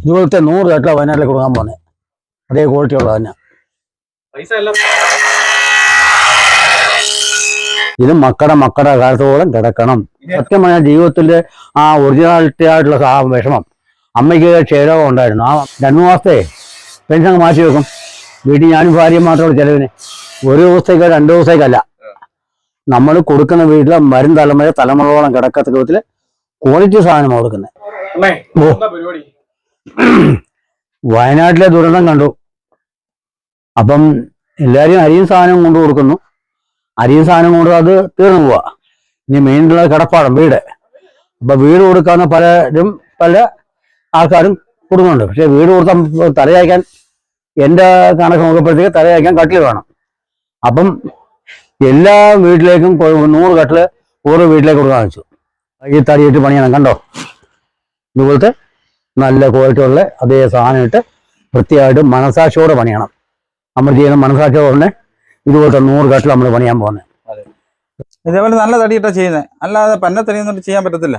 ഇതുപോലത്തെ നൂറ് കെട്ടില വയനാട്ടിൽ കൊടുക്കാൻ പോന്നെ. അതേ ക്വാളിറ്റി ഉള്ളത് തന്നെ ഇത് മക്കട മക്കട കാലത്തോളം കിടക്കണം. സത്യമായ ജീവിതത്തിന്റെ ആ ഒറിജിനാലിറ്റി ആയിട്ടുള്ള ആ വിഷമം. അമ്മയ്ക്ക് ക്ഷേരോഗം ഉണ്ടായിരുന്നു. ആ രണ്ടു മാസത്തെ പെൻഷൻ മാറ്റി വെക്കും. വീട്ടിൽ ഞാനും ഭാര്യയും മാത്രമുള്ള ചെലവിന്. ഒരു ദിവസത്തേക്കോ രണ്ടു ദിവസത്തേക്കല്ല. നമ്മൾ കൊടുക്കുന്ന വീട്ടിലെ വരും തലമുറ തലമുറകളോളം കിടക്കത്ത വിധത്തിൽ ക്വാളിറ്റി സാധനമാണ് കൊടുക്കുന്നത് ഓ. വയനാട്ടിലെ ദുരന്തം കണ്ടു. അപ്പം എല്ലാവരും അരിയും സാധനം കൊണ്ട് കൊടുക്കുന്നു. അരിയും സാധനം കൊണ്ട് അത് തീർന്നു പോവാ. ഇനി മെയിനുള്ള കിടപ്പാടം വീട്. അപ്പൊ വീട് കൊടുക്കാവുന്ന പലരും പല ആൾക്കാരും കൊടുക്കുന്നുണ്ട്. പക്ഷെ വീട് കൊടുത്താൽ തലയാക്കാൻ എന്റെ കണക്ക് നോക്കുമ്പോഴത്തേക്ക് തലയാക്കാൻ കട്ടിൽ വേണം. അപ്പം എല്ലാ വീട്ടിലേക്കും നൂറ് കട്ടിൽ ഓരോ വീട്ടിലേക്ക് കൊടുക്കാൻ വെച്ചു. ഈ തടിയിട്ട് പണിയണം കണ്ടോ? ഇതുപോലത്തെ നല്ല ക്വാളിറ്റി ഉള്ള അതേ സാധനം ഇട്ട് വൃത്തിയായിട്ട് മനസാക്ഷിയോടെ പണിയണം. നമ്മൾ ചെയ്യുന്ന മനസാക്ഷിയോടെ ഇതുപോലത്തെ നൂറ് കട്ടിൽ നമ്മൾ പണിയാൻ പോകുന്നത്. ഇതേപോലെ നല്ല തടിയിട്ടാ ചെയ്യുന്നത് അല്ലാതെ പന്ന തടിയൊന്നും ചെയ്യാൻ പറ്റത്തില്ല.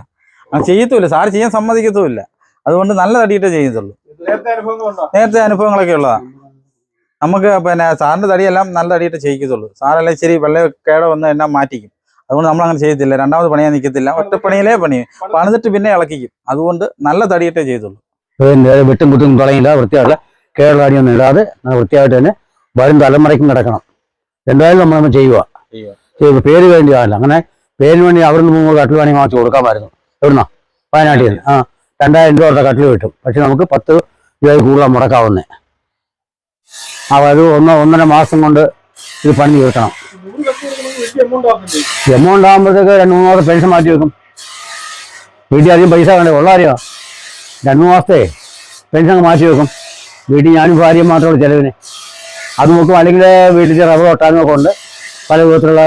ആ ചെയ്യത്തുമില്ല. സാർ ചെയ്യാൻ സമ്മതിക്കത്തുമില്ല. അതുകൊണ്ട് നല്ല തടിയിട്ടേ ചെയ്യത്തുള്ളൂ. നേരത്തെ അനുഭവങ്ങളുണ്ടോ നേരത്തെ അനുഭവങ്ങളൊക്കെ ഉള്ളതാണ് നമുക്ക് പിന്നെ സാറിന്റെ തടിയെല്ലാം നല്ല തടിയിട്ട് ചെയ്യിക്കത്തുള്ളൂ. സാറെല്ലാം ശരി വെള്ള കേട വന്ന് എന്നാ മാറ്റിക്കും. അതുകൊണ്ട് നമ്മൾ അങ്ങനെ ചെയ്യത്തില്ല. രണ്ടാമത് പണിയാൻ നിൽക്കത്തില്ല ഒറ്റപ്പണിയിലേ പണിയും പണിതിട്ട് പിന്നെ ഇളക്കിക്കും. അതുകൊണ്ട് നല്ല തടിയിട്ടേ ചെയ്തുള്ളൂ. വെട്ടും കുത്തും കളയില്ല വൃത്തിയായിട്ടുള്ള കേരളാടിയൊന്നും ഇടാതെ നല്ല വൃത്തിയായിട്ട് തന്നെ വരും തലമുറയ്ക്കും കിടക്കണം. എന്തായാലും നമ്മൾ ചെയ്യുക. ചെയ്യുക. പേര് പേര് ആവില്ല. അങ്ങനെ പേരിന് വേണ്ടി അവിടെ നിന്ന് മൂന്ന് കട്ടിൽ വേണമെങ്കിൽ വാങ്ങിച്ചു കൊടുക്കാമായിരുന്നു. എവിടുന്നാ? വയനാട്ടിൽ നിന്ന്. ആ രണ്ടായിരം രൂപ കൊടുത്ത കട്ടിൽ കിട്ടും. പക്ഷെ നമുക്ക് പത്ത് രൂപ കൂടുതൽ മുടക്കാവുന്നേ. അപ്പോൾ അത് ഒന്ന് ഒന്നര മാസം കൊണ്ട് ഇത് പണി തീർക്കണം നൂറ് കത്ത് കൊടുക്കണമെങ്കിൽ വലിയ എമൗണ്ട് ആകുമ്പോഴത്തേക്ക് രണ്ട് മൂന്ന് മാസം പെൻഷൻ മാറ്റി വെക്കും. വീട്ടിൽ അധികം പൈസ വേണ്ടേ? ഉള്ള അറിയാം രണ്ട് മൂന്ന് മാസത്തെ പെൻഷൻ അങ്ങ് മാറ്റി വെക്കും. വീട്ടിൽ ഞാനും ഭാര്യയും മാത്രമുള്ള ചിലവിന്. അത് നോക്കും. അല്ലെങ്കിൽ വീട്ടിൽ റബ്ബർ ഒട്ടാനും ഒക്കെ ഉണ്ട്. പല വിധത്തിലുള്ള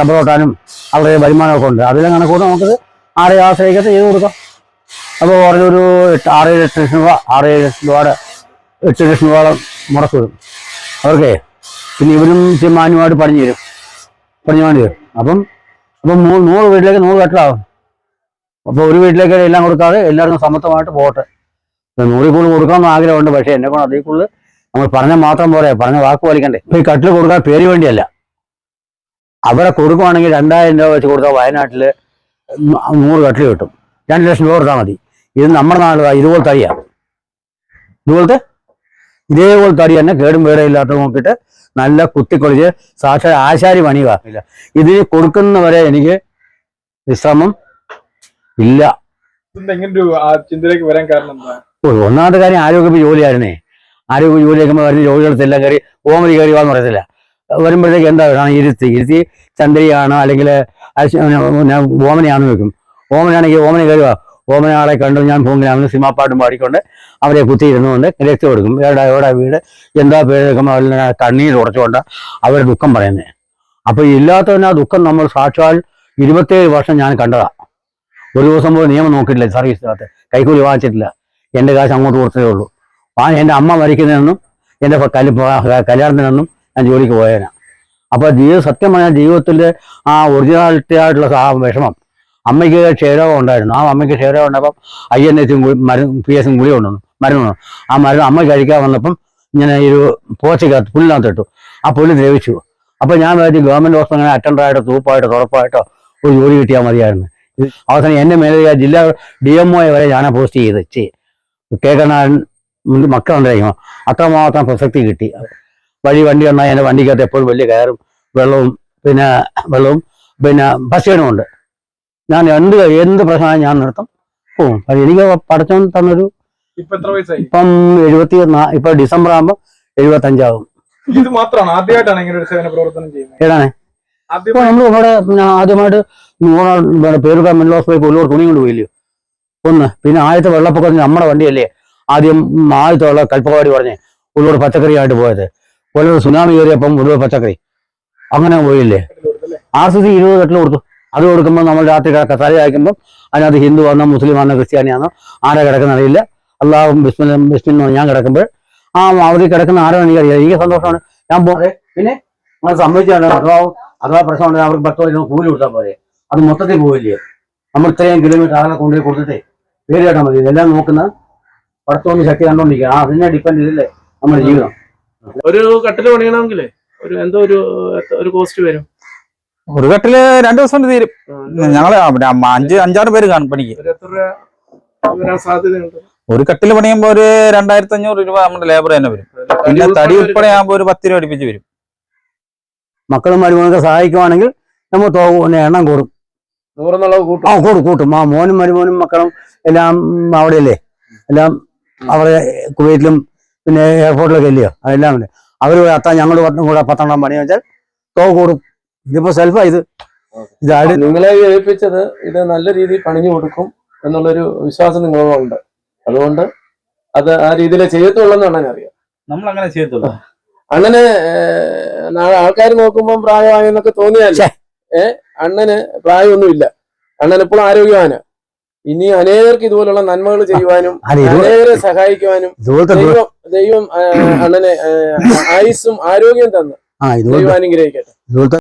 റബ്ബർ ഒട്ടാനും അവരുടെ വരുമാനമൊക്കെ ഉണ്ട്. അതിലും കണക്കൂടെ നമുക്ക് ആറ് ആശ്രയിക്കത്ത് ചെയ്ത് കൊടുക്കാം. അപ്പോൾ പറഞ്ഞൊരു എട്ട് ആറ് ഏഴ് ലക്ഷം രൂപ ആറ് ഏഴ് ലക്ഷം രൂപയുടെ എട്ട് ലക്ഷം രൂപയോളം മുടക്ക് വരും. അവർക്ക് പിന്നെ ഇവരും മാന്യമായിട്ട് പണിഞ്ഞു തരും. പണിഞ്ഞു വേണ്ടി. വരും അപ്പം അപ്പം നൂറ് നൂറ് വീട്ടിലേക്ക് നൂറ് കെട്ടിലാവും അപ്പോൾ ഒരു വീട്ടിലേക്ക് എല്ലാം കൊടുക്കാതെ എല്ലാവർക്കും സമത്വമായിട്ട് പോകട്ടെ. നൂറിൽ കൂടുതൽ കൊടുക്കാമെന്ന് ആഗ്രഹമുണ്ട്. പക്ഷേ എന്നെ കൊണ്ട് അതിൽ കൂടുതൽ നമ്മൾ പറഞ്ഞ മാത്രം പോരെ. പറഞ്ഞ വാക്ക് പാലിക്കണ്ടേ. ഇപ്പൊ ഈ കട്ടിൽ കൊടുക്കാൻ പേര് വേണ്ടിയല്ല. അവിടെ കൊടുക്കുവാണെങ്കിൽ രണ്ടായിരം രൂപ വെച്ച് കൊടുത്താൽ വയനാട്ടിൽ നൂറ് കട്ടിൽ കിട്ടും. രണ്ട് ലക്ഷം രൂപ കൊടുത്താൽ മതി. ഇത് നമ്മുടെ നാട് ഇതുപോലെ തടിയാണ് ഇതുപോലത്തെ? ഇതേപോലെ തടി തന്നെ കേടും വേറെ ഇല്ലാത്ത നോക്കിയിട്ട് നല്ല കുത്തിക്കൊളിച്ച് സാക്ഷാത് ആശാരി പണിയുക. ഇതിന് കൊടുക്കുന്നവരെ എനിക്ക് വിശ്രമം ഇല്ല. ചിന്തയിലേക്ക് വരാൻ കാരണം ഒന്നാമത്തെ കാര്യം ആരോഗ്യ ജോലിയായിരുന്നേ. ആരോഗ്യ ജോലി വെക്കുമ്പോൾ വരുന്ന ജോലികളെല്ലാം കയറി ഓമരി കയറി വാന്ന് പറയത്തില്ല. വരുമ്പോഴത്തേക്ക് എന്താ വേണം ഇരുത്തി ഇരുത്തി ചന്ദ്രിയാണ് അല്ലെങ്കിൽ ഓമനയാണെന്ന് വെക്കും. ഓമനയാണെങ്കിൽ ഓമന കയറി വാ കണ്ടു. ഞാൻ പോകുന്നതിനാണ് സിനിമാപ്പാട്ടും പാടിക്കൊണ്ട് അവരെ കുത്തിയിരുന്നുകൊണ്ട് രക്തം കൊടുക്കും. എവിടെ എവിടെ വീട്? എന്താ പേര്? വെക്കുമ്പോൾ അവരുടെ കണ്ണീർ ഉടച്ചുകൊണ്ട് അവരുടെ ദുഃഖം പറയുന്നത് അപ്പൊ ഇല്ലാത്തവന് ആ ദുഃഖം നമ്മൾ സാക്ഷാൽ ഇരുപത്തേഴ് വർഷം ഞാൻ കണ്ടതാ. ഒരു ദിവസം പോലും നിയമം നോക്കിയിട്ടില്ല സർവീസിനകത്ത് കൈക്കൂലി വാങ്ങിച്ചിട്ടില്ല. എന്റെ കാശ് അങ്ങോട്ട് കൊടുത്തതേ ഉള്ളൂ. ആ എന്റെ അമ്മ മരിക്കുന്നതെന്നും എന്റെ കൽ പ- ഞാൻ ജോലിക്ക് പോയേനാ. അപ്പോൾ ജീവിത സത്യമായ ജീവിതത്തിന്റെ ആ ഒറിജിനാലിറ്റി ആയിട്ടുള്ള ആ വിഷമം അമ്മയ്ക്ക് ക്ഷയരോഗം ഉണ്ടായിരുന്നു. ആ അമ്മയ്ക്ക് ക്ഷയരോഗം ഉണ്ടപ്പം ഐ എൻ എസും മരുന്ന് പി എസും ഗുളി കൊണ്ടുവന്നു. മരുന്ന് വന്നു ആ മരുന്ന് അമ്മ കഴിക്കാൻ വന്നപ്പം ഇങ്ങനെ ഒരു പോച്ചക്കകത്ത് പുല്ലിനകത്ത് ഇട്ടു ആ പുല്ല് ദ്രവിച്ചു. അപ്പോൾ ഞാൻ വിചാരിച്ചു ഗവൺമെന്റ് ഹോസ്പിറ്റൽ അങ്ങനെ അറ്റൻഡറായിട്ടോ തൂപ്പായിട്ടോ തുറപ്പായിട്ടോ ഒരു ജോലി കിട്ടിയാൽ മതിയായിരുന്നു. അവസാനം എന്റെ മേലെ ജില്ലാ ഡി എം ഒയെ വരെ ഞാൻ പോസ്റ്റ് ചെയ്ത്. ചേ കേൾക്കണ മക്കളുണ്ടായിരിക്കും അത്രമാത്രം പ്രസക്തി കിട്ടി. വഴി വണ്ടി വന്നാൽ എന്റെ വണ്ടിക്കകത്ത് എപ്പോഴും വലിയ കയറും വെള്ളവും പിന്നെ വെള്ളവും പിന്നെ ബസ് ഉണ്ട് ഞാൻ എന്ത് എന്ത് പ്രശ്നമായി ഞാൻ നിർത്തും. ഓ അത് എനിക്ക് പഠിച്ചോൻ തന്നൊരു ഇപ്പൊ എഴുപത്തി ഇപ്പൊ ഡിസംബർ ഡിസംബർ ആകുമ്പോൾ എഴുപത്തഞ്ചാവും. ഇത് മാത്രമാണ്. ആദ്യമായിട്ടാണ് ഇങ്ങനെ ഒരു സേവന പ്രവർത്തനം ചെയ്യുന്നത്. ഏതാണ്? ഇപ്പൊ നമ്മൾ ഇവിടെ ആദ്യമായിട്ട് നൂറ് പേരുടെ മെന്റൽ പോയി കൊല്ലൂർ തുണി കൊണ്ട് പോയില്ലയോ? ഒന്ന്. പിന്നെ ആദ്യത്തെ വെള്ളപ്പൊക്കം നമ്മുടെ വണ്ടിയല്ലേ? ആദ്യം ആദ്യത്തെ ഉള്ള കൽപ്പവാടി പറഞ്ഞ് ഉള്ളൂർ പച്ചക്കറി ആയിട്ട് പോയത്. കൊല്ലൂർ സുനാമി കയറിയപ്പം ഉള്ളൂർ പച്ചക്കറി. അങ്ങനെ പോയില്ലേ? ആർ സി സി ഇരുപത് കെട്ടിൽ കൊടുത്തു. അത് കൊടുക്കുമ്പോൾ നമ്മൾ രാത്രി കിടക്ക തല അയക്കുമ്പോൾ അതിനകത്ത് ഹിന്ദു ആണോ മുസ്ലിം ആണോ ക്രിസ്ത്യാനിയാണോ ആരാ കിടക്കുന്ന അറിയില്ല. അള്ളാഹും ബിസ്മിൻ ബിസ്മിൽ ഞാൻ കിടക്കുമ്പോൾ ആ അവധി കിടക്കുന്ന ആരോ എനിക്ക് അറിയില്ല എനിക്ക് സന്തോഷമാണ്. ഞാൻ പോ പിന്നെ നമ്മൾ സമ്മതിച്ചാണ് അഥവാ അഥവാ പ്രശ്നം ഉണ്ടെങ്കിൽ അവർക്ക് പത്ത് വരെ കൂലി കൊടുത്താൽ പോരെ. അത് മൊത്തത്തിൽ പോവില്ലേ? നമ്മൾ ഇത്രയും കിലോമീറ്റർ ആളെ കൊണ്ടുപോയി കൊടുത്തിട്ടേ പേര് കേട്ടാൽ മതി. ഇതെല്ലാം നോക്കുന്ന പടത്തോന്ന് ശക്തി കണ്ടോണ്ടിരിക്കുക ആ അതിനെ ഡിപ്പെൻഡ് ചെയ്തില്ലേ നമ്മുടെ ജീവിതം? ഒരു കട്ടിൽ പണിയണമെങ്കിലേ? ഒരു എന്തോ ഒരു ഒരു കോസ്റ്റ് വരും. ഒരു കെട്ടിൽ രണ്ടു ദിവസം കൊണ്ട് തീരും ഞങ്ങൾ അഞ്ച് അഞ്ചാറ് പേര് കാണും പണിക്ക്. ഒരു എത്ര രൂപ വരാൻ സാധ്യതയുണ്ട്? ഒരു കെട്ടിൽ പണിയുമ്പോ ഒരു രണ്ടായിരത്തി അഞ്ഞൂറ് രൂപ നമ്മുടെ ലേബർ തന്നെ വരും. പിന്നെ തടി ഉൾപ്പെടെ ആകുമ്പോ ഒരു പത്ത് രൂപ അടുപ്പിച്ച് വരും. മക്കളും മരുമോനൊക്കെ സഹായിക്കുവാണെങ്കിൽ നമ്മൾ എണ്ണം കൂടും. ആ കൂടും കൂട്ടും. ആ മോനും മരുമോനും മക്കളും എല്ലാം അവിടെയല്ലേ? എല്ലാം അവിടെ കുവൈറ്റിലും പിന്നെ എയർപോർട്ടിലൊക്കെ ഇല്ലയോ? അതെല്ലാം അവർ അത്താ ഞങ്ങൾ പത്തും കൂടെ പത്തെണ്ണം പണി വെച്ചാൽ തോ കൂടും. ഇതിപ്പോ സെൽഫാ ഇത്. ഇത് ആട് നിങ്ങളെ ഏൽപ്പിച്ചത് ഇത് നല്ല രീതിയിൽ പണിഞ്ഞു കൊടുക്കും എന്നുള്ളൊരു വിശ്വാസം നിങ്ങളുണ്ട്. അതുകൊണ്ട് അത് ആ രീതിയിൽ ചെയ്യത്തുള്ളൂ എന്നാണ് അറിയാം. നമ്മൾ അങ്ങനെ ചെയ്യത്തുള്ളൂ അണ്ണന് ആൾക്കാർ നോക്കുമ്പോൾ പ്രായമായെന്നൊക്കെ തോന്നിയാലേ. ഏ അണ്ണന് പ്രായമൊന്നുമില്ല. അണ്ണൻ എപ്പോഴും ആരോഗ്യവാന്. ഇനി അനേകർക്ക് ഇതുപോലുള്ള നന്മകൾ ചെയ്യുവാനും അനേകരെ സഹായിക്കുവാനും ദൈവം ദൈവം അണ്ണനെ ആയുസും ആയുസ്സും ആരോഗ്യം തന്ന് ദൈവം അനുഗ്രഹിക്കട്ടെ.